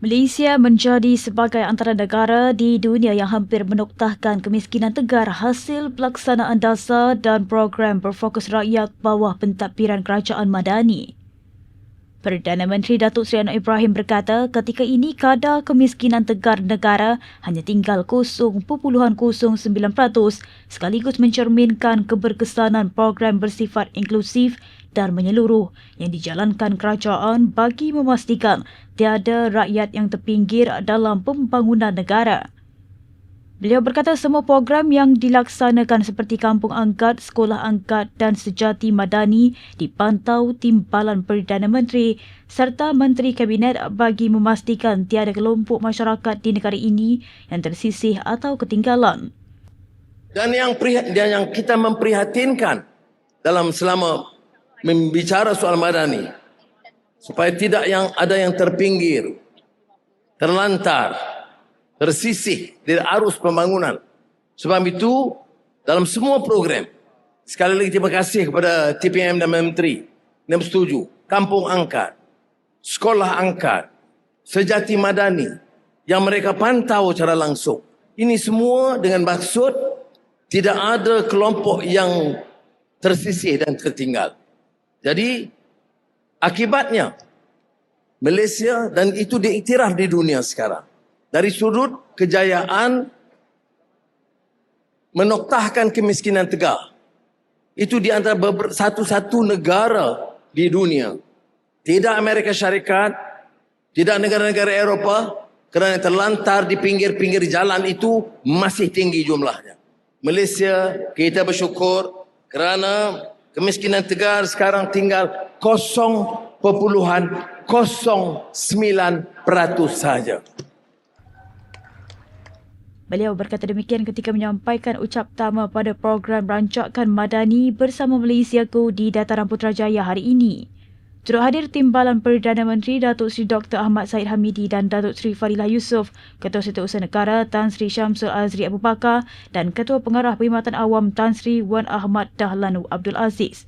Malaysia menjadi sebagai antara negara di dunia yang hampir menoktahkan kemiskinan tegar hasil pelaksanaan dasar dan program berfokus rakyat bawah pentadbiran kerajaan madani. Perdana Menteri Datuk Seri Anwar Ibrahim berkata ketika ini kadar kemiskinan tegar negara hanya tinggal 0.09% sekaligus mencerminkan keberkesanan program bersifat inklusif dan menyeluruh yang dijalankan kerajaan bagi memastikan tiada rakyat yang terpinggir dalam pembangunan negara. Beliau berkata semua program yang dilaksanakan seperti Kampung Angkat, Sekolah Angkat dan Sejati Madani dipantau Timbalan Perdana Menteri serta Menteri Kabinet bagi memastikan tiada kelompok masyarakat di negara ini yang tersisih atau ketinggalan. Dan yang, dan yang kita memprihatinkan dalam selama membicara soal madani supaya tidak yang ada yang terpinggir terlantar tersisih dari arus pembangunan. Sebab itu dalam semua program sekali lagi terima kasih kepada TPM dan Menteri. Yang setuju. Kampung angkat sekolah angkat sejati madani yang mereka pantau secara langsung. Ini semua dengan maksud tidak ada kelompok yang tersisih dan tertinggal. Jadi akibatnya Malaysia dan itu diiktiraf di dunia sekarang. Dari sudut kejayaan menoktahkan kemiskinan tegar. Itu di antara satu-satu negara di dunia. Tidak Amerika Syarikat, tidak negara-negara Eropah kerana terlantar di pinggir-pinggir jalan itu masih tinggi jumlahnya. Malaysia, kita bersyukur kerana Kemiskinan tegar sekarang tinggal 0.09% saja. Beliau berkata demikian ketika menyampaikan ucap tama pada program rancakan Madani bersama Malaysia Go di Dataran Putrajaya hari ini. Turut hadir Timbalan Perdana Menteri Datuk Seri Dr. Ahmad Said Hamidi dan Datuk Seri Fadilah Yusof, Ketua Setiausaha Negara Tan Sri Syamsul Azri Abu Bakar dan Ketua Pengarah Perkhidmatan Awam Tan Sri Wan Ahmad Dahlan Abdul Aziz.